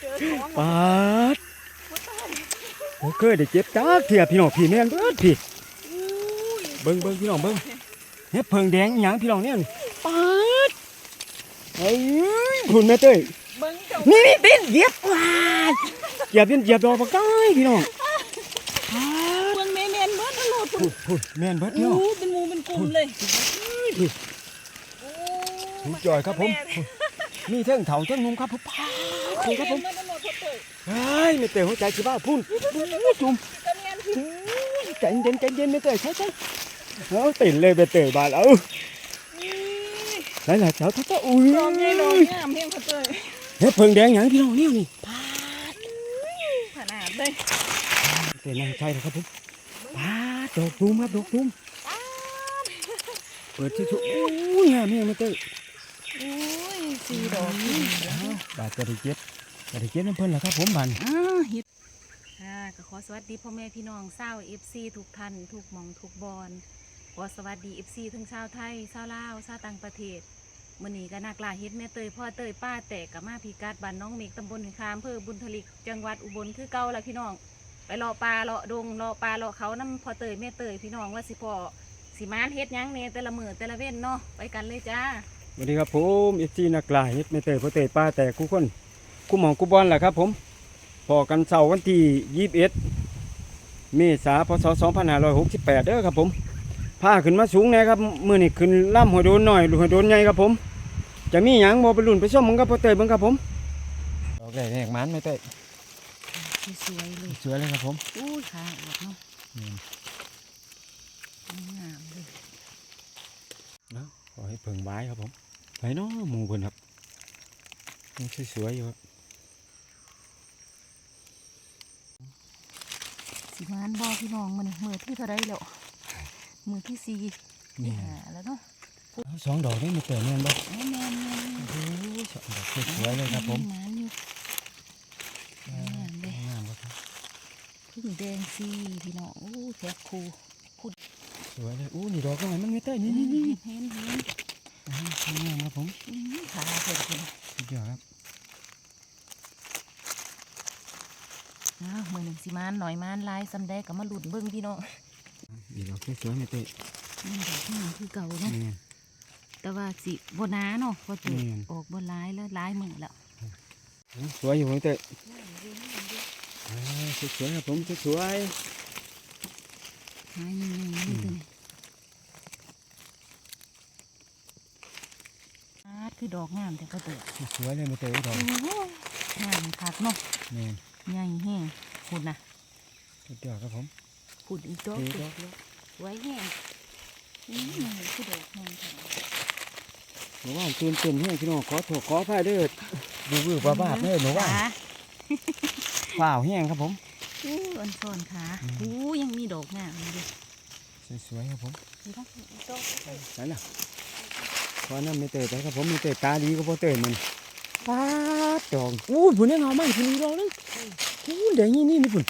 เจอของปาดโอเคได้เจ็บจ้าเทียพี่น้องพี่แม่นเบิดพี่อุ้ยเบิ่งเบิ่งพี่น้องเบิ่งเฮ็ดเพิงแดงอีหยังพี่น้องเนี่ยนี่ปาดเอ้ยคุณแม่เต้ยเบิ้งเจ้านี่นี่เป็นเหยียบว้ายเหยียบเป็นเหยียบดอกปากกายพี่น้องปาดเบิ้งแม่แม่นเบิ้งตลอดพูดพูดแม่นเบิดพี่น้องอู้เป็นหมูเป็นกลุ่มเลยพี่โอ้สุดยอดครับผม มีเท่งเถาเท่งนุ่มครับผมปาดนี่ครับผมแม่นตลอดพ่อเตยเฮ้ยไม่เตยหัวใจสิบ้าพุ่นจุ่มกระเมียนพี่ใจเย็นใจเย็นไม่เตยใช่ใช่เอาติดเลยไปเตยบาดเอาหลายหลายๆเจ้าท่าท่าอุ้ยดอกใหญ่ดอกงามเพียงพ่อเตยเฮ็ดเพิงแดงอย่างพี่น้องเนี่ยนี่ขนาดเลยเตยนางใจนะครับผมปาดดอกตูมครับดอกตูมเปิดที่สุดอุ้ยงามเนี่ยไม่เตยอุ้ย สี่ดอกเอาบาดจะได้เจ็บจะได้เจ็บน้ำเพิ่นเหรอครับผมบันอ่าเฮ็ดค่ะก็ขอสวัสดีพ่อแม่พี่น้องเศร้าว FC ทุกท่านทุกหมองทุกบอลขอสวัสดี FC ทั้งชาวไทยชาวลาวชาวต่างประเทศมื้อนี้ก็นักล่าเฮ็ดแม่เตยพ่อเตยป้าแตกกับมาพิกัดบ้านน้องเมกตำบลหินคามอำเภอบุญทลิกจังหวัดอุบลคือเก่าละพี่น้อง ไปเลาะปลาเลาะดงเลาะปลาเลาะเขาน้ำพ่อเตยแม่เตยพี่น้องว่าสิพ่อสิมานเฮ็ดหยังเนแต่ละมือแต่ละเว้นเนาะไปกันเลยจ้า สวัสดีครับผมเอฟซีนักลาเฮ็ดไม่เตยพ่อเตยป้าแต่คู่คนคู่หมองคู่บอลแหละครับผมพอกันเสาร์วันที่ยี่สิบเอ็ดเมษาพศสองพันห้าร้อยหกสิบแปดเด้อครับผมพาขึ้นมาสูงแน่ครับมือนี่ขึ้นล่ำหัวโดนหน่อยหรือหัวโดนใหญ่ครับผม จะมีหยังบ่ไปลุ่นไปส้มมึงกับพ่อเตยเบิ่งครับผมดอกแรกแหกมันไม่เตยสวยๆเลยสวยเลยครับผมอู้ยขาออกเนาะอืมงามเลยข อให้เพิ่งบายครับผมไปเนาะหมูเพิ่นครับยังสวยๆอยู่ครับสิมานบอพี่น้องมันมือที่เท่าไรแล้วมือที่สี่นี่หาแล้วเนาะเอาสองดอกนี่มาเตยแม่นบ่แม่นแม่นแม่นโอ้ยสองดอกสวยๆเลยครับผมหมานอยู่งามเลยงามครับพึ่งแดงสีพี่น้องอู้แทบคู สวยเลยอู้นี่ดอกก็ไหนมันไม่เต้ยนี่นี่นี่เห็นเห็นอ่างามครับผมอื้อขาเผ็ดเลยสุดยอดครับอ้าวมือหนึ่งสิมานหน่อยมานลายสำแดงกับมาหลุดเบิ้งพี่น้องนี่ดอกสวยๆไม่เต้ยนี่ดอกที่หนึ่งคือเก่าเนาะนี่แต่ว่าสิบหนาเนาะพอจุแม่นออกบนลายแล้วลายมือแล้วสวยอยู่ไม่เต้ยอ่าสวยๆครับผมสวย หายยังไงนี่ตัวนี้อาดคือดอกงามแต่ก็เตะๆสวยเลยไม่เต้ยดอกโอ้โหงามคักเนาะนี่ใหญ่แห้งพูดนะสุดยอดครับผมพูดอีกดอกนี่เดีดยอวกไว้แห้งอืมนี่คือดอกแห้งค่ะหนูว่าตื่นเต้นแห้งพี่น้องขอโทษขออภัยเด้อบูบือบ้าบ้าเด้อหนูว่าขาฝ่าวแห้งครับผม อู้อันซ่อนขาอืมอู้ยังมีดอกงามอยู่ดิสวยๆครับผมเดี๋ยวต้องอีกดอกไปล่ะขอน้ำไม่เตยไปครับผมไม่เตยตาดีก็พอเตยมันป้าดดอกอู้ผุนนี่เงาไหมผุนนี่ดอกนึงอู้เดี๋ยวนี่นี่นี่ผุน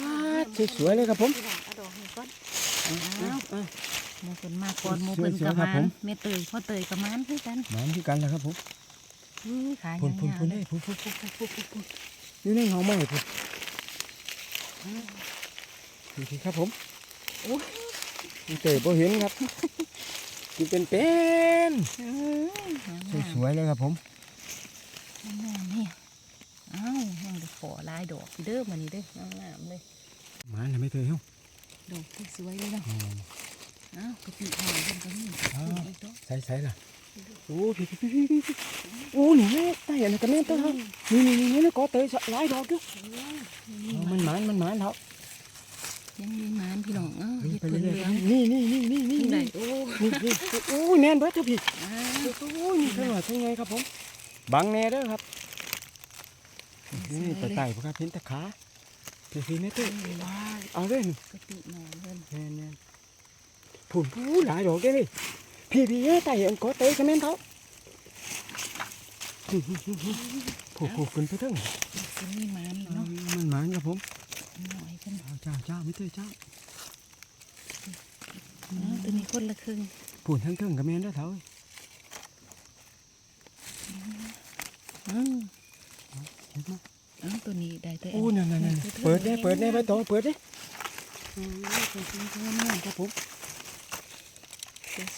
ป้าดสวยๆเลยครับผมพี่น้องเอาดอกนี้ก่อนเอาเอาหมูเพิ่นมาก่อนหมูสวยเพิ่นสวยกะครับมานผมเมเตยพ่อเตยกะมานคือกันหมานที่กันแล้วครับผมอู้ขาผุนยผุนาวผุนๆเลได้ยผุนผุนผุนผุนผุนผุนผุนนี่ในเงาไหมผุน ดูสิครับผมโอ้ยไม่เตยพอเห็นครับกินเป็นเป็นเอ้ยงามสวยๆเลยครับผมๆงามๆนี่อ้าวยังได้ขอลายดอกอยู่เด้อมานี่เด้องามๆเลยหมานเลยไม่เตยเฮ้าดอกที่สวยเลยเนาะอ๋ออ้าวกะปิหอมเพิ่นก็มีอ้าวอีกดอกใส่ใส่ล่ะ โอ้พี่พี่พี่พี่โอ้หนี่แม่ใส่อันนั้นก็แม่นเตยครับนี่นี่นี่นี่ก็เตยหลายดอกอยู่นี่มันหมานมันหมานแล้วยังมีหมานพี่น้องเอ้าเห็ดเพิ่นเรื่อยลืองๆนี่นี่นี่นี่นี่ไหนนี่โอ้นี่นี่โอ้ยแน่นเบิดเถอะพี่โอ้ยนี่เท่าไหร่เท่ไงครับผมบังแน่เด้อครับนี่ตะไต่พวกครับเห็นแตะขาพี่พี่ไม่เต้ว้ายเอาเลยนี่กะปิหน่อยเพิ่นแน่นแน่นผุนผู้หลายดอกเด้นี่ พี่พี่เอ้ยไต่อันก็เตยกันแม่นเขาผู้ผู้ขึ้นไปเถอะสิมีหมานแล้วเนาะมันหมานครับผมหน่อยเพิ่นเจ้าเจ้าไม่เต้ยเจ้าอ้าวตัวนี้คนละครึ่งผุนทั้งเทิงกับแม่นเด้อเถาอืมนี่ได้แต่อู้นั่นนั่นนั่นเปิดได้เปิดได้ใบตองเปิดได้อืมเปิดได้งามครับผม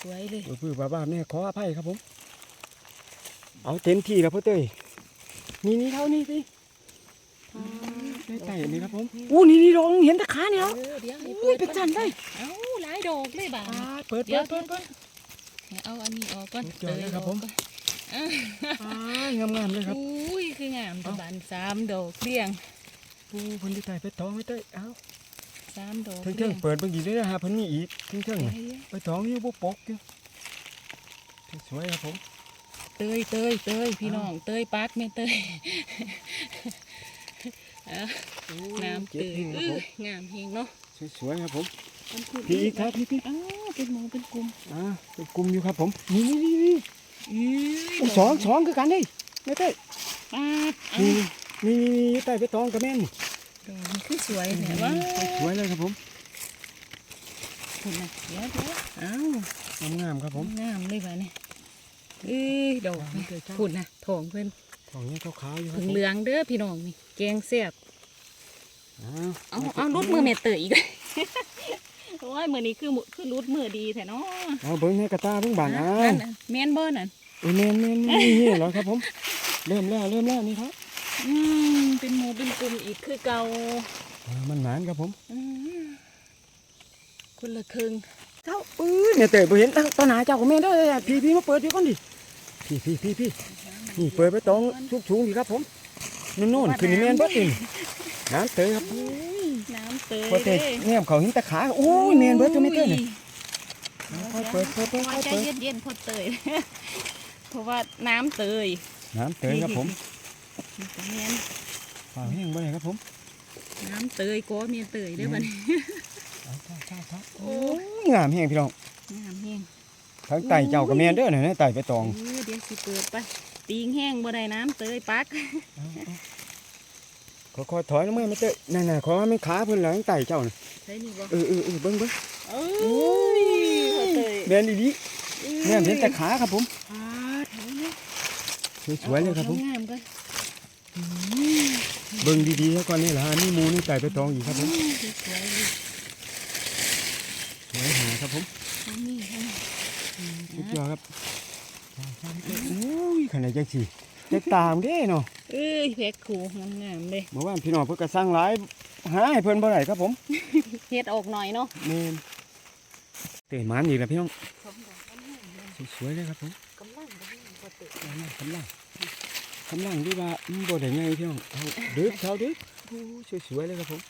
สวยเลยเพื่อบ้าบ้าแม่ขออภัยครับผม เอาเต็มที่แล้วพ่อเต้ยนี่นี่เท่านี้สิได้ไก่นี่ครับผมอู้นี่นี่ลองเห็นตะขาเนี่ยเออเดี๋ยวให้อุ้ยเป็นจันได้เอ้าหลายดอกเลยบ่าเปิดเปิดเปิดเปิดเอาอันนี้ออกก่อนสุดยอเลยครับผมงามงามๆเลยครับอุ้ยคืองามตะบานสามดอกเรียงอู้เพิ่นได้ไก่ไปตองไม่เต้เอ้า สามดอกเทิงเทิงๆเปิดเบิ่งอีกเลยนะฮะเพิ่นมีอีกเทิงเทิงๆน่ะเดี๋ยวไปตองอยู่บ่ปกอยู่สวยครับผมเตยเตยเตยพี่น้องเตยปักแม่เตยเอาน้ำเตยเจ็บจริงครับอื้ผอมงามเฮงเนาะสวยๆครับผมมันคือพี่อีกครับพี่พี่อ้าวเป็นหมูเป็นกลุ่มอ่าเป็นกลุ่มอยู่ครับผมนี่นี่นี่นี่อื้โอ้สองสองคือกันเด้ไม่เต้ยปักเอานี่นี่นี่นี่ใต้ไปตองกับแม่นนี่ ดอกมันคือสวยแหละว่าสวยเลยครับผมคุณนะเดี๋ยวเดี๋ยวอ้าวงามๆครับผมงามเลยว่ะเนี่ยเอ้ยดอกไม่เต้ยจ้าคุณนะทองเพิ่นของนี้ขาวๆอยู่ครัถึบงผมเหลืองเด้อพี่น้องนี่แกงแซ่บอ่าเอาเอารุดมือเมเตอร์อีกโอ้ยมือนี้คือมือคือรุดมือดีแท้เนาะเอาเบิ้งให้กระตาเบิ้งบานอ่านั่นน่ะแม่นบ่นั่นเออแม่นแม่นนี่นี่เหรอครับผม เริ่มแล้วเริ่มแล้วนี่ครับ อืมเป็นหมูเป็นกลุ่มอีกคือเก่าอ่ามันหมานครับผมอืมคนละครึ่งเจ้าเอ้ยเนี่ยเตยบ่เห็นตั้งต้นหนาเจ้าของแม่เด้อพี่พี่มาเปิดดีก่อนดิพี่พี่พี่พี่นี่เปิดไปตองทุกถุงดีครับผมนู่นนู่นขึ้นนี่แม่นเบิดนี่น้ำเตยครับอุ้ยน้ำเตยพอเตยด้เนี่ยเขาเห็นตะขาโอ้ยแม่นเบิดตัวไม่เตยนี่อุ้ยค่อยเปิดเปิดเปิดโอ้ค่ยอยใจเปิดเย็นๆพอเตยเพราะว่าน้ำเตยน้ำเตยครับผม นี่ก็แม่นฝ่าแห้งบ่ได้ครับผมน้ำเตยก็มีเตยเด้อบัดนี้เอาเจ้าเจ้าเจ้าโอ้ยงามแห้งพี่น้องงามแห้งทั้งไต่เจ้ากับแม่นเด้อเนี่ยไต่ไปตองเออเดี๋ยวสิเปิดไปตีงแห้งบ่ได้น้ำเตยปักขอขอถอยลงมาไม่เตยนั่นน่ะขอว่าไม่ขาเพิ่นหลังไต่เจ้าน่ะใช่นี่บ่เออเออเออเบิ่งเบิ่งเอ้ยพอเตยแม่นอีหลีแม่นเห็นแต่ขาครับผมอ่าเท่านี้สวยๆเลยครับผมอางามกัน เบิ่งดีๆแล้วก่อนนี่ล่ะนี่หมูนี่ไต่ไปตองอีกครับผมสวยๆเลยสวยหาครับผมอันนี่อันนี้สุดยอดครับโอ้ยขนาดจังสิจะตามเด้เนาะเอ้ยแพ็คคูงามๆเลยเมื่อวานพี่น้องเพิ่นก็สั่งหลายหาให้เพิ่นบ่ได้ครับผมเฮ็ดออกหน่อยเนาะแม่นเตะหมันอีกแล้วพี่น้องสวยๆเลยครับผมกำลังบ่มีพอเตยกำลังกำลัง กำลังดีว่ามันบ่ได้ไงพี่น้องเอาดึกเท่าดึกโอ้สวยๆเลยครับผม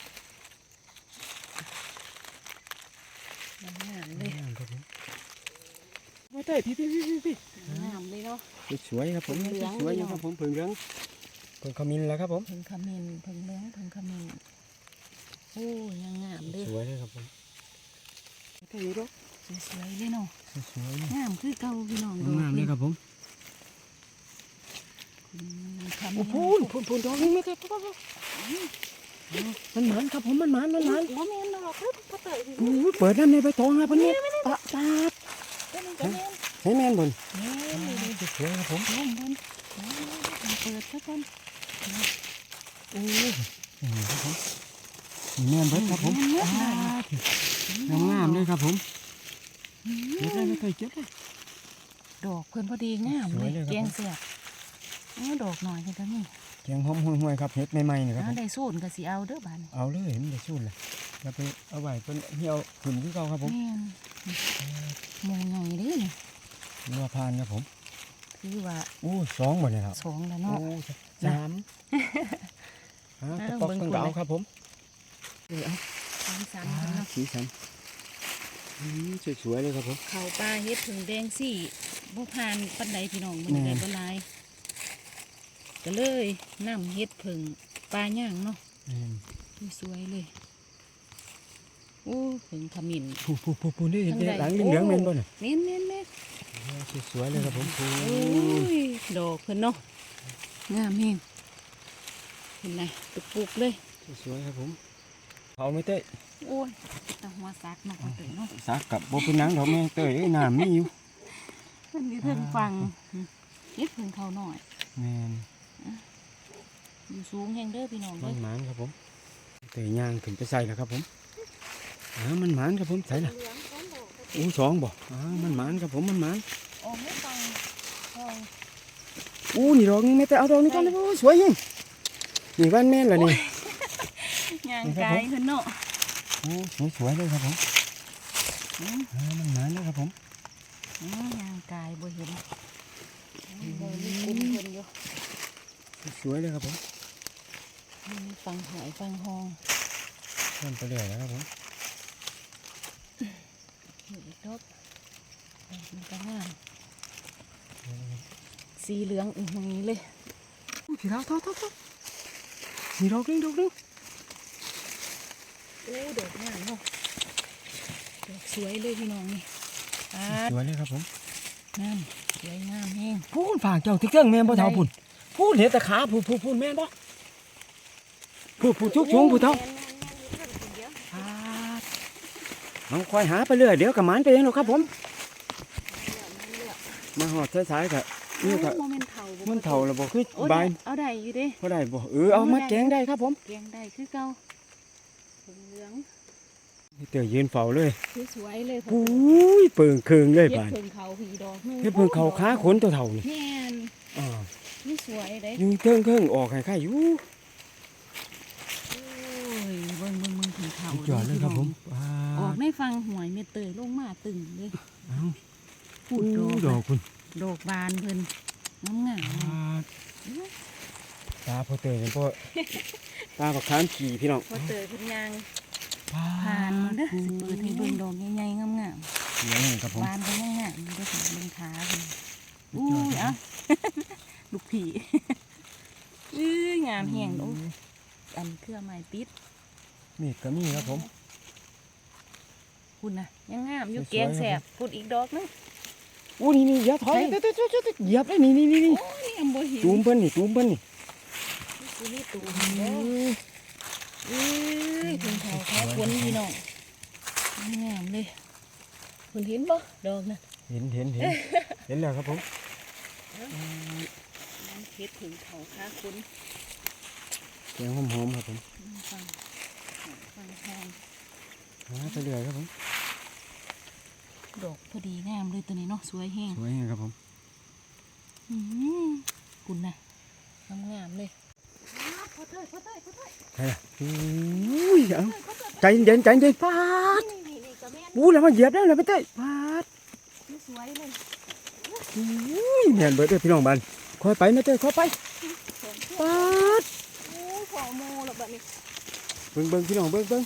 งามเลยงามครับผมมาเต้พี่พี่พี่พี่พี่งามเลยเนาะสวยครับผมเหลืองสวยอยู่พี่น้องครับผมเพิ่งเหลืองเพิ่งขมิ้นแล้วครับผมเพิ่งขมิ้นเพิ่งเหลืองเพิ่งขมิ้นโอ้ยยังงามเลยสวยเลยครับผมเท่อยู่ดอกสวยๆเลยเนาะสวยเลยงามคือเก่าพี่น้องงามเลยครับผมขมิ้น โอ้โหพูนพูนดอกนี่ไม่เคยพบมันหมันครับผมมันหมันมันหมันบ่แม่นดอกครับพอเตยพี่โอ้ยเปิดน้ำในใบตองนะเพิ่นนี่ปะปาดเพิ่นก็แม่นให้แม่นบนแม่นเลยสวยครับผมลงบนเปิดซะก่อนโอ้ยนี่ครับผมนี่แม่นเบิดครับผมแม่นเบิดปาดงามๆเลยครับผมเดี๋ยวได้ไม่เคยเก็บเลยดอกเพิ่นพอดีงามสเลวยยเลยครับแกงเสียบเออ ดอกหน่อยเห็นตัวนี้แกงหอมห่วยๆครับเฮ็ดใหม่ๆนี่ครับผมได้สูตรก็สิเอาเด้อบานเอาเลยมันจะสู้เลยอย่าไปเอาไว้เป็นเหี่ยวขึ้นที่เก่าครับผมแม่นหมูใหญ่เด้นี่เรือพานครับผมคือว่าโอ้สองหมดเลยครับสองแล้วโอ้เนาะสามฮะกระป๋องเพิ่งก็เอาครับผมเออเอาสามสันอ่าเพิ่นเนาะสีสันอืมสวยๆเลยครับผมข้าวปลาเฮ็ดถึงแดงสี่บ่ผ่านปานใดพี่น้องมันแม่ได้บ่หลาย ก็เลยนำเฮ็ดผึ่งปลาย่างเนาะอืมสวยๆเลยโอ้ผึ่งขมิ้นผู้ผู้ผู้ผู้นี่ข้างในหลังเหลืองๆโอ้แม่นบ่น่ะแม่นแม่นแม่นสวยๆเลยครับผมโอ้โอ้ยยดอกเพิ่นเนาะงามแฮงเห็นไหมตุกปุกเลยสวยๆครับผมเขาไม่เต้ยโอ้ยแตหัวซักเนาะเอาเตยเนาะซักกับบ่เป็นหนังดอกแม่เต้ยเอ้ยน้ำมีอยู่มันมีเพิ่งฟังเฮ็ดเพิ่งเขาหน่อยแม่นอยู่ สูงแห่งเด้อพี่น้องมัเด้นอหมานครับผมเตยย่างถึงไปใส่แล้วครับผมอ้าวมันหมานครับผมใส่ละเหลืองพร้อมดอกอู้สองบ่อ้าวมันหมานครับผมมันหมานออกไม่ฟังทองอู้นี่ดอกนึงแม่แต่เอาดอกนี้ก่อนนะโอ้สวยยิ่งนี่บ้านแม่นละนี่ย่างนี่ครับกาผมยขึ้นเนาะโอ้สวยสวยๆเลยครับผมอืมอ้าวมันหมานแล้วครับผมอืมย่างกายบ่เห็นบ่มีคุ้มเพิ่นอยู่สวยเลยครับผมมี ฟังหอยฟังหองเริ่มไปเรื่อยแล้วครับผมอยู่อีกดอกมันก็งามสีเหลืองอื้อหือเลยอู้สีดาวทอทอทอนี่ดอกนึงดอกนึงโอ้ดอกงามเนาะดอกสวยเลยพี่น้องนี่อ่าสวยเลยครับผมงามสวยงามแห้งพูนฝากเจ้าที่เครื่องแม่นบ่เท่าได้พุ่นพูนเห็นแต่ขาพูนพูนพูนแม่นบ่ พูนพูนชุกชุงพูนเท่าแม่นๆๆอยู่เพิ่นคนเดียวน้องคอยหาไปเรื่อยเดี๋ยวกับหมันไปเองหรอกครับผมเลือกมาหอดสายๆกับเลืนี่อกก็โมเมนต์เท่าบ่มันเท่าแล้วบ่คือโอ้บายได้เอาได้อยู่เดิพอได้บ่เออเอามาแกงได้ครับผมแกงได้คือเก่าเหลืองเตยยืนเฝ้าเลยสวยๆเลยปุ้ยเปิงเคืองเลยเฮ็ดบานเพิ่งเขาผีดอกหนึงเฮ็ดเพิ่งเขาขาขนตัวเท่านี่แม่นอ่านี่สวยเด้อยู่เทิงเคิงออกให้ค่ายอยู่ โอ้ยเบิ่งเบิ่งเบิ่งเพิ่งเขาสุดยอดเลยครับผมอ่าออกในฟังหวยเม็ดเตยลงมาตึงเลยเอ้าพูดดอกดอกคุณดอกบานเพิ่นน้ำงามอ่าตาพอเตยเนี่ยพ่อตาบักขามขี่พี่น้องพอเตยเพิ่นยางผ่านมาเด้อสิเปิดให้เบิ่งดอกใหญ่ๆงามเดี๋ยวนี่ครับผมๆบานก็ยังงามอยู่เด้อถึงเบิ่งขาเพิ่นอู้ยเอะลูกผีอื้องามแห้งโอ้ยอันเครือไม้ติด มีดก็มีครับผมคุณน่ะยังงามอยู่สวยๆแกงแสบพูดอีกดอกนึงอู้นี่นี่อย่าถอยใช่เดี๋ยวเดี๋ยวเดี๋ยวเดี๋ยวเหยียบเลยนี่นี่นี่นี่โอ้ยอันบ่เห็นตูมเพิ่นนี่ตูมเพิ่นนี่นี่นี่ตูมเด้อเอ้ยถึงเขาแค่คนพี่น้องงามเลยคุณเห็นบ่ดอกน่ะเห็นเห็นเห็นเห็นแล้วครับผมน้ำเพชรถึงเขาค้าคุณเสียงหอมๆครับผมฟังฟังแห้งหาไปเรื่อยครับผม ดอกพอดีงามเลยตัวนี้เนาะสวยแห้งสวยครับผมอืมคุณน่ะงามงามเลยพอเตยพอเตยพอเตยใช่ละอุ้ยเอาใจเย็นใจเย็นปาดนี่นี่นี่กระแม่นอู้แล้วมาเหยียบแล้วเลยไปเต้ยปาดนี่สวยเลยอุ้ยแม่นเบิดเด้อพี่น้องบ้านคอยไปนะเต้ยคอยไปสองปาดโอ้ยขอโมแล้วแบบนี้เบิ่งเบิ่งพี่น้องเบิ่งเบิ่ง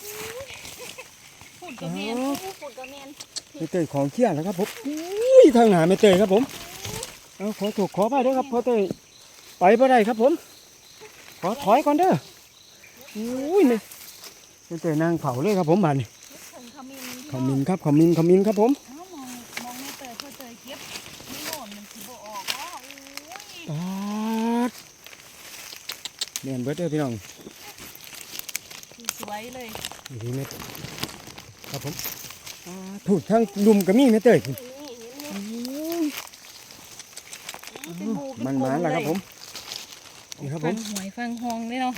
ฝุ่นกระเมนอ๋อโอ้ฝุ่นกระเมนแม่เต้ยของเชี่ยแล้วครับผมอุ้ยทางหน้าแม่เต้ยครับผมเอาขอถูกขอไปเด้อครับพ่อเต้ยไปบ่ได้ครับผม ขอถอยก่อนเด้ออุ้ยนี่แม่เต้ยนั่งเผาเลยครับผมบ้านนี่ถึงขมิ้นขมิ้นครับขมิ้นขมิ้นครับผมเอ้ามองมองในเตยเพื่อเตยเก็บไม่โน่นมันสิบ่ออกอ๋อโอ้ยปาดแม่นเบิดเด้อพี่น้องคือสวย เลยดีเม็ดครับผมปาดถูกทั้งลุมก็มีแม่เต้ยพุ่นนี่เห็นไหมเป็นหมู่เป็มันกหลมานแล้วครับเลยผมนี่ครับผฟัมงหวยฟังฮองเลยเนาะ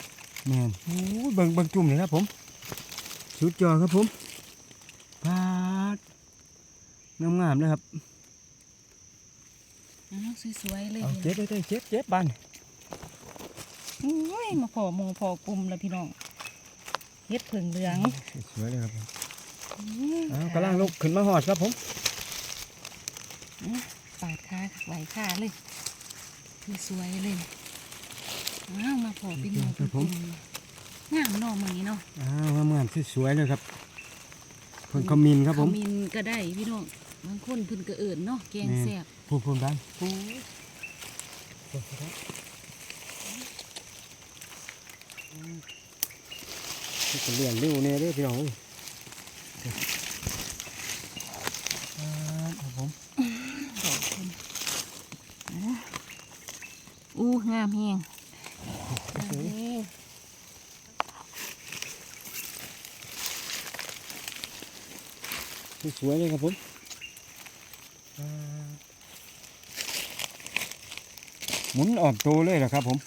แม่นโอ้ยเบิ่งเบิ่งจุ่มเลยครับผมสุดยอดครับผมปาดงามๆเลยครับอ้าวสวยๆเลยเอาเจ็บเต้ยเจ็บเจ็บบ้านโอ้ยมาพอหมูพอกลุ่มแล้วพี่น้อง เฮ็ดผึ่งเหลืองสวยเลยครับผมอืมเอากำลังลุกขึ้นมาหอดครับผมปาดขาไหวขาเลยคือสวยเลยอ้าวมาพอเป็นหมูเป็นกลุ่มงามเนอมือนี้เนาะอ้าวงามๆสวยๆเลยครับเพิ่นขมิ้นครับผมขมินก็ได้พี่น้องบางคนเพิ่นก็เอิญเนาะแกงแซ่บพูนพูนบ้านพูจ เลี้ยงเร็วเนี่ยเด้อพี่น้องเอ้ยอ่าครับผมดอกเพิ่นอู้งามแฮงงามแฮงสวยๆเลยครับผมอ่าหมุนออกตัวเลยเหรอครับผม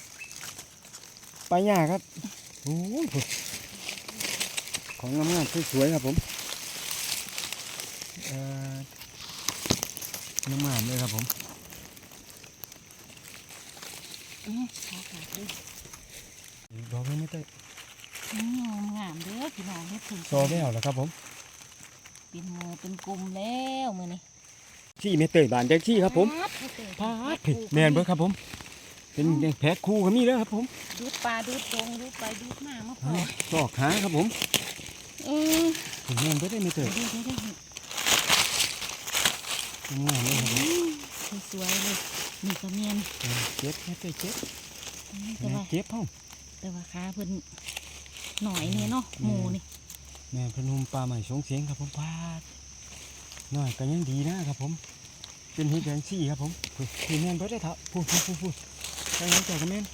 ปลาหญ้าครับ โอ้ย ของงามๆสวยๆครับผมเอ่องามๆเลยครับผมอื้อขอขาดเลยดอกนี้ไม่ได้อืมงามเด้อพี่น้องเฮ็ดถึงซอไม่เอาแล้วครับผมเป็นหมู่เป็นกลุ่มแล้วมื้อนี้ที่ไม่เตยบานแจ็คที่ครับผมพาดเฮ็ดเด้อพาดพี่แมนเบิร์ครับผม เป็นแพ็คคู่ก็มีแล้วครับผมดูดปลาดูดตรงดูดไปดูดมามาพอซอกหาครับผมเออ ถึงแมนเบิร์ได้ไม่เตยเดี๋ยวเดี๋ยวเดี๋ยวงามเลยครับสวยเลยนี่ก็เมียนเจ็บไม่เตยเจ็บแต่ว่าเจ็บเฮ้าแต่ว่าขาเพิ่นหน่อยเนี่ยเนาะหมูนี่แม่พนุมปลาใหม่สงเสียงครับผมพาดหน้อยก็ยังดีนะครับผม เป็นเห็ดแดงซี่ครับผมพูดแม่นเบิร์ได้เถอะพูดพูดพูดพูดไปงั้นเจ้าก็แม่น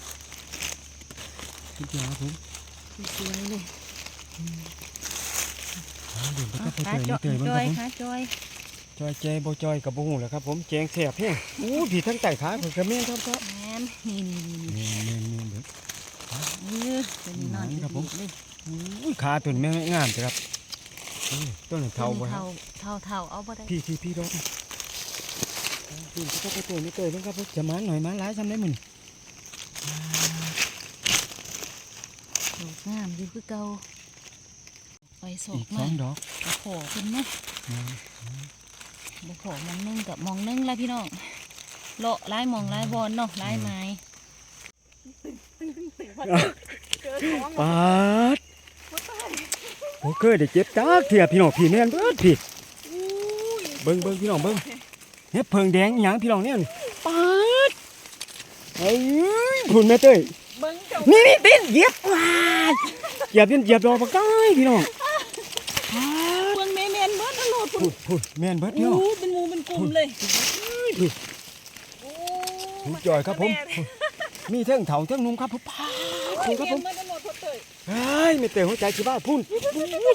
พูดเจ้าครับผมสวยเลย เดี๋ยวไปก็ไปขาเตยจไม่อยเตยบ้างจคอรับยผมขาจอยจอยแจบ่จอยกับบ่หูแหล้วครับ ผมแจงแสบเพียงอู้ผีทั้งไต่ขาผมก็แม่นครับครับแมนนี่นี่นี่นี่แม่นแม่นแม่นเด้อเออเป็นนอนนี่ครับผมเลยอุ้ยขาตัวนี้แม่งงามจ้ะครับอุ้ยต้นนี้เท่าบ่ครัเท่าบเท่าเท่าเอาบ่ได้พี่พี่พี่ดอกพี่ก็ไปเตยไม่เตยบ้างครับผมจะมาหน่อยมาหลายทำได้มึงดอกงามอยู่คือเก่า ไปสออีกกสมาองดอกบ่ขอเพิ่นเนาะอืมบ่ขอมองหนึงกับมองหนึงแล้วพี่น้องเลาะลายมองลายบอลเนาะลายไม้ปาดโอ้เคยได้เจ็บจักเทียพี่น้องพี่แม่นเบิดพี่เบิ่งเบิ่งพี่น้องเบิ่งเฮ็ดเพิงแดงอหยังพี่น้องเนี่ยนี่ปาดเอ้ยพุ่นแม่เต้ยเบิ่งเจ้านี่นี่ตินเหยียบว้ายเหยียบเหยียบดอกปากกายพี่น้องปาด เบิ่งแม่แม่น เบิดตลอดพุ่นพุ่นแม่นเบิดพี่น้องโอ้เป็นหมูเป็นกลุ่มเลยพี่โอ้ถูกจอยครับผม มีเท่งเถาเท่งนุ่มครับผมปาดพุ่นครับผมเมียนเบิดตลอดพอเตยเฮ้ยไม่เตะหัวใจสิบ้าพุ่น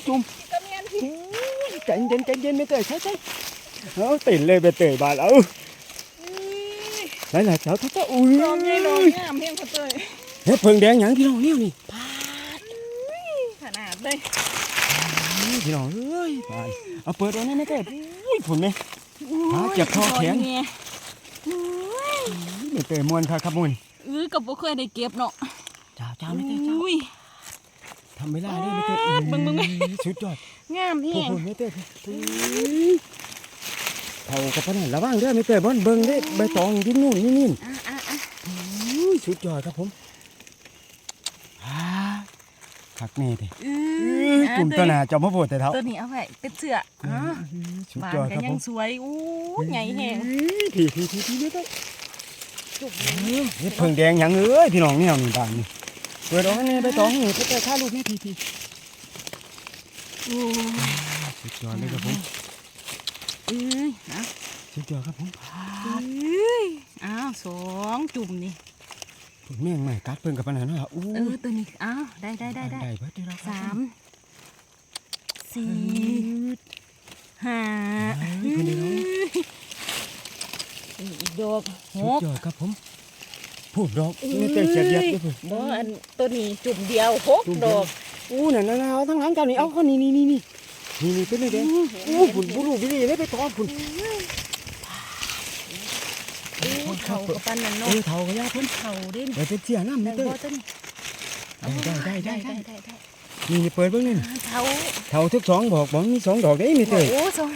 จุ่มก็เมียนพี่ใจเย็นใจเย็นไม่เตะใช่ใช่เอาติดเลยไปเตะบาดเอาหลายหลายๆเสาทับอุ้ยดอกใหญ่ดอกงามเพียงพอเตยเฮ็ดเพิงแดงหยังพี่น้องเนี่ยนี่ขนาดเลยนี่ พี่น้องเอ้ยไปเอาเปิดเอาแน่ไม่เตะอุ้ยพุ่นไหมหาเจ็บคอแขนดกเนี่ยไม่เตะมวนครับครับมวนเออกับบ่เคยได้เก็บเนาะจ้าจ้าไม่เตะจ้าอุ้ยทำเวลาได้ไม่เตะเบิ่งเบิ่งเบิ่งสุดยอดงามเพีพูยงดไม่เตะเท่ากับพนันระวังเด้อไม่เตะบอลเบิ่งเด้ใบตองยิ่งนู่นนี่นี่อะอะอะอุ้ยสุดยอดครับผมฮ่า คักนี่ดิเออื้อจุ่มตัวหนาเจอมะโพดแต่เท้าตัวนี้เอาไว้เป็นเสื้ออ๋อสุดบานยอดกัคนรับยัผงมสวยอู้ใหญ่แหงพี่พี่พี่พี่ไม่ต้องจุกเฮ็ดเพิ่งแดงหยังเอ้ยพี่น้องเนี่ยนี่บ้านนี่เปิดออกนี่ใบตองนี่เพื่อค่าลูกนี่พี่พี่โอ้สุดยอดเลยครับผมเอ้ยนะสุดยอดครับผม เอ้ยอ้าวสองจุ่มนี่ แม่งใหม่กัดเพิ่งกับปัญหาเนาะอู้เออตัวนี้อ้าวได้ได้ได้ได้ได้เบิดได้แล้วครับสามสี่อืดห้าเฮ้ยคนเดียวเนาะอีกดอกหสุดกยอดครับผมพูดดอกไม่เตะเฉียดเดียดด้วยพุ่นบ่อันตัวนี้จุ่มเดียวหกจุ่มดเดียวอกอู้นั่นน่ะเอาทั้งหลังเจ้านี่เอาข้อนี้นี่นี่นี่นี่นี่เป็นเลยแดงอู้พุ่นบุรุษวิริเลยไปตองพุ่นอู้ เขากับปันนั่นเอเนาะอเท่าก็ยาพุ่นเขาเด่นไปเป็นเสียน้ำได้นี่เต้ยบ่ตัวนี้ได้ได้ได้ได้ได้ได้นี่นี่เปิดเบิ่งนี่เท้าเท่าทุกสองบอกบอกมีสองดอกได้มีเต้ยโอ้สอง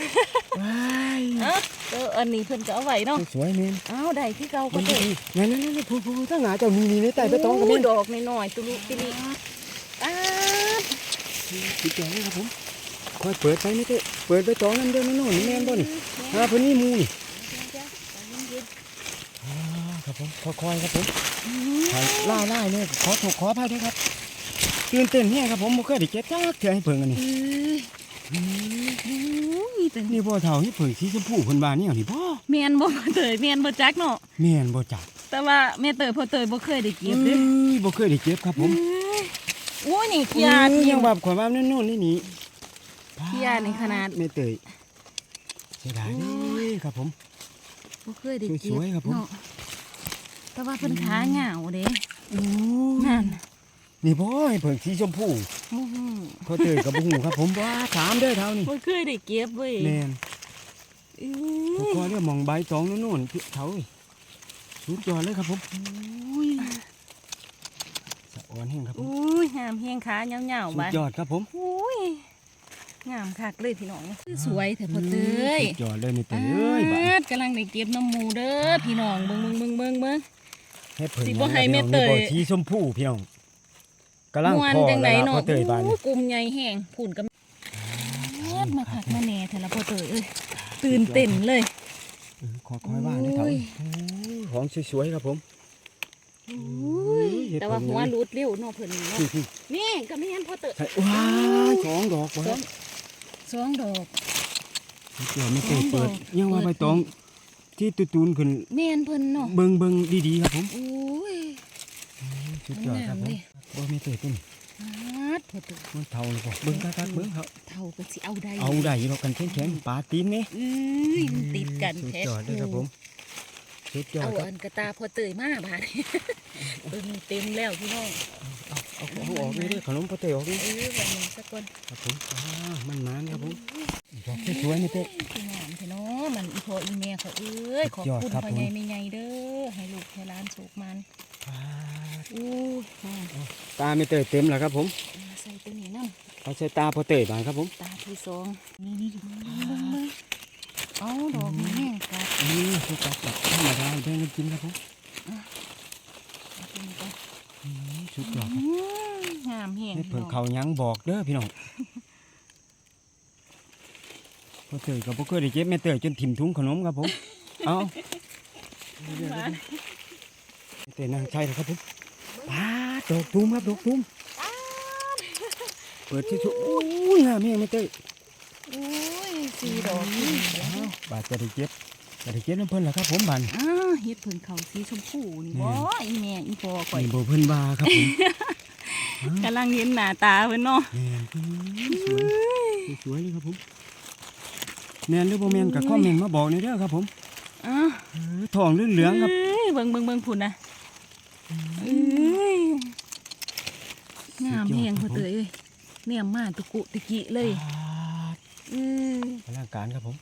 ว้ายเอ้าเอออันนี้เพิ่นก็เอาไว้เนาะสวยแม่นเอ้าได้คือเก่าก็มันได้ดีนั่นนั่นนั่นผู้ผู้ทั้งหนาเจ้านี่นี่ในใต้ไปตองกับแม่นดอกน้อยๆตุลุติลิป๊าดติดใจเลยครับผมค่อยเปิดไปนี่เต้ยเปิดไปตองนั่นเด้อนั่นโน่นนี่แม่นบ่นี่หาเพิ่นนี่หมูนี่อ่า ครับผมค่อยๆครับผมถ่ายล่าล่าเนี่ยขอถูกขออภัยด้วยครับตื่นเต้นแฮงครับผมบ่เคยได้เก็บจักเทื่อให้เพิ่งอันนี้เอ้ยโอ้ยแต่นี่บ่เท่านี่เพิ่งสีชมพูเพิ่นว่านี่เอานี่บ่แม่นบ่เตยแม่นบ่จักเนาะแม่นบ่จักแต่ว่าแม่เตยพ่อเตยบ่เคยได้เก็บเด้เอ้ยบ่เคยได้เก็บครับผมโอ้ยนี่เกียเอ้ร์ยที่ยังแบบข่อยว่านั่นนู่นนี่นี่เกียร์นี่ขนาดไม่เตยเสียดายเด้ครับผมบ่เคยได้เก็บสวยๆครับผมเนาะ แต่ว่าเพิ่นขาเหงาเด้โอ้นั่นนี่บ่ให้เพิ่งสีชมพูมูฮูพอเตยกับบุหูครับ ผมว่าถามเด้อเท่านี่บ่เคยได้เก็บเว้ยแม่นอื้พออคอยเรียกมองใบตองนู่นๆพี่เท่าเอ้ยสุดยอดเลยครับผมอุ้ยสะอ่อนแห้งครับผมอุ้ยงามเฮียงขาเหงาๆสุดบ้านยอดครับผมอุ้ยงามคักเลยพี่น้องสวยแต่พอเตยสุดยอดเลยนี่เตยเอ้ยบ้าปาดกำลังได้เก็บน้ำหมูเด้อพี่น้องเบิ่งเบิ่งเบิ่งเบิ่งเบิ่ง ให้เพิ่งสิบ่ให้แม่เตยนี่บ่สีชมพูพี่น้องกำลังม่วนพอจังไหนแล้วล่ะเนาะพอเตยบานโอ้กลุ่มใหญ่แห้งผุ่นกับมาคักมาแหน่แต่ละพอเตยเอ้ยตื่นเต้นเลยเออขอคอยบ้านนี่เท่าโอ้ย โอ้ยของสวยๆครับผม อุ้ยเฮ็ดแต่ว่าเพิ่นหัวยังรูดเร็วเนาะเพิ่นนี่เนาะพี่นี่ก็ไม่เห็นพอเตยๆใส่ว้ายสองดอกสอวะงสองดอก เดี๋ยวไม่เตยเปิดสองดอกยังว่าเปิใบดตอง ที่ตุตูนขึ้นแม่นเพิ่นเนาะเบิงเบิงดีๆครับผมอุ้ยสุดยอดครับผมงามดิบ่ไม่เตยต้นปาดพอเตยมันเท่าเลยบ่เบิงคักๆเบิงครับเท่าก็สิเอาได้เอาได้อยู่ดอกกันแข็งๆปลาตีนนี่อุ้ยมันติดกันสุดแท้ยอดเลยครับผม สุดยอดเอาครับอันกระตาพอเตยมาบาดเบิ่งเต็มแล้วพี่น้อง เอาเอาเอาออกนี่เด้อขนมพอเตยออกนี่เออวันนี้สักคนครับผมอ่ามันมานครับผมดอกสวยๆนี่เต้ พี่น้องพี่น้องมันอีพออีเมียเขาเอ้ยขอบยอดคุณครับพ่อผมใหญ่แม่ใหญ่เด้อให้ลูกให้หล้านสุกมันอู้ยงามตาไม่เตยเต็มแล้วครับผมเอาใส่ตัวนี้น้เอาใส่ตาพอเตยบานครับผมำตาที่สองนี่นี่เอาดอกนี้ แห้งกัดนี่คือจับแบบธรรมดาแบ่งกันกินครับผมเอาตัวนี้ก่อนอืมสุดยอดคอืรับมงามแห้งให้เพิ่งเขายังบอกเด้อพี่น้องพอเตยกับพวกเคยได้เก็บแม่เตยจนถิ่มถุงขนมครับผม เอาหวานแม่เตยนางใช่แล้วครับผมปาดดอกตูมครับดอกตูมเปิดที่สุดโอ้ยงามแม่งแม่เตยอุ้ยสี่ดอกนี่เอาบาดจะได้เก็บ จะได้เก็บน้ำเพิ่นแล้วครับผมบันอ้าวเฮ็ดเพิ่งเขาสีชมพูนี่บ่อีแม่อีพอข่อยนี่บ่เพิ่นว่าครับผมกำลังเห็นหน้าตาเพิ่นเนาะแม่นอืมสวยสวยเลยครับผมแม่นหรือบ่แม่นก็คอมเมนต์มาบอกในอยเด้อครับผมอ้าวเออทองเหลืองๆครับเอ้ยเบิ่งเบิ่งเบิ่งพุ่นนะเอ้ยงามแหงพอเตยเอ้ยเนี่ยมาตุกุตุกิเลย เออพลังการครับผม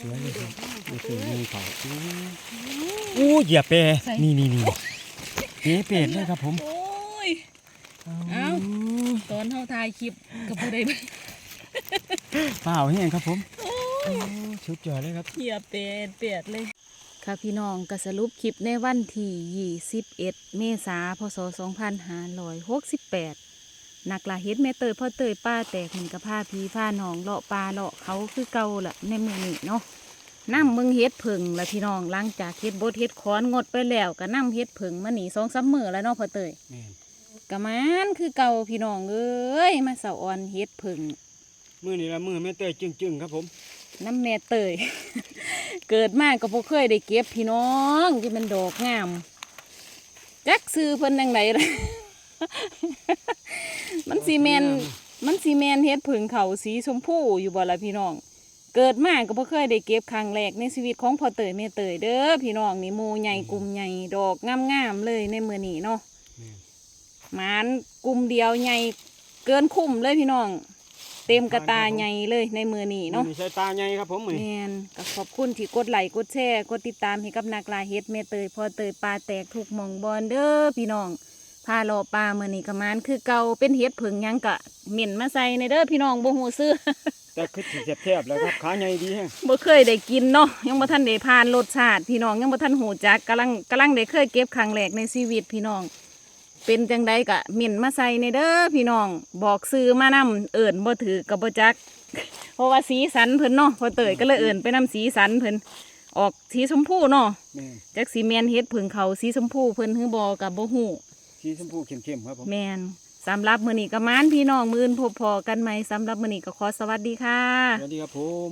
สวยๆเลยครับนี่คือยิงเขาอู้เหยียบเปรนี่นี่นี่เป๊ะเป็ดเลยครับผมโอ้ยเอ้าตอนเฮาถ่ายคลิปก็บ่ได้เบิ่งเปล่าแห้งครับผมโอ้ชุดยอดเลยครับเหียเป็ดเป็ดเลยค่ะพี่น้องก็สรุปคลิปในวันที่ 21 เมษายน พศ 2568 นักล่าเฮ็ดแม่เตยพ่อเตยป้าแตกมันกระพาพีผ้าหนองเลาะปลาเลาะเขาคือเก่าละในมือนี้เนาะน้ำมึงเฮ็ดผึ่งละพี่น้องหลังจากเฮ็ดบดเฮ็ดคอนงดไปแล้วก็น้ำเฮ็ดผึ่งมาหนีสองสามมือแล้วเนาะพ่อเตยแม่นกะมันคือเก่าพี่น้องเอ้ยมาเสาออนเฮ็ดผึ่งมือนี่ละมือแม่เต้ยจึงๆครับผมน้ำแม่เตย เกิดมาก็บ่เคยได้เก็บพี่น้องที่มันดอกงาม จักซื้อเพิ่นจังไดล่ะ มันสีแมนมันสีแมนเฮ็ดผึ่งเขาสีชมพูอยู่บ่ล่ะพี่น้อง เกิดมาก็บ่เคยได้เก็บครั้งแรกในชีวิตของพ่อเตยแม่เตยเด้อพี่น้องนี่หมู่ใหญ่กลุ่มใหญ่ดอกงามๆเลยในมื้อนี้เนาะแม่นหมานกลุ่มเดียวใหญ่เกินคุ้มเลยพี่น้อง เต็มกระตาใหญ่เลยในมือนี้เนาะมือใส่ตาใหญ่ครับผมมือแมนี้นก็ขอบคุณที่กดไลค์กดแชร์กดติดตามให้กับนักลาเฮ็ดแม่เตยพอเตยปลาแตกถูกหมองบอลเด้อพี่น้อง พาเลาะปลาเมื่อนี้กระมานคือเก่าเป็นเฮ็ดผึ่งหยังกะเหม็นมาใส่ในเด้อพี่น้องบ่ฮู้ซื้อแต่คือสิแทบๆแล้วครับขาใหญ่ดีแฮงบ่เคยได้กินเนาะยังบ่ทันได้ผ่านรสชาติพี่น้องยังบ่ทันหูจักกำลังกำลังได้เคยเก็บครั้งแรกในชีวิตพี่น้อง เป็นจังใดกะเหม็นมาใส่ในเด้อพี่น้องบอกซื้อมานํเอิ่นบ่ถือกับบ่จัก เพราะว่าสีสันเพิ่นเนาะพอเตยก็เลยเอิ่นไปนํสีสันเพิ่นออกสีชมพูเนาะแม่นจักสีแมนเฮ็ดผึ่งเขาสีชมพูเพิ่นฮือบอกกับบ่ฮู้ สีชมพูเข้มๆครับผม แมนสำหรับมื้อนี้ก็มานพี่น้องมื้ออื่นพบพอกันใหม่สำหรับมื้อนี้ก็ขอสวัสดีค่ะ สวัสดีครับผม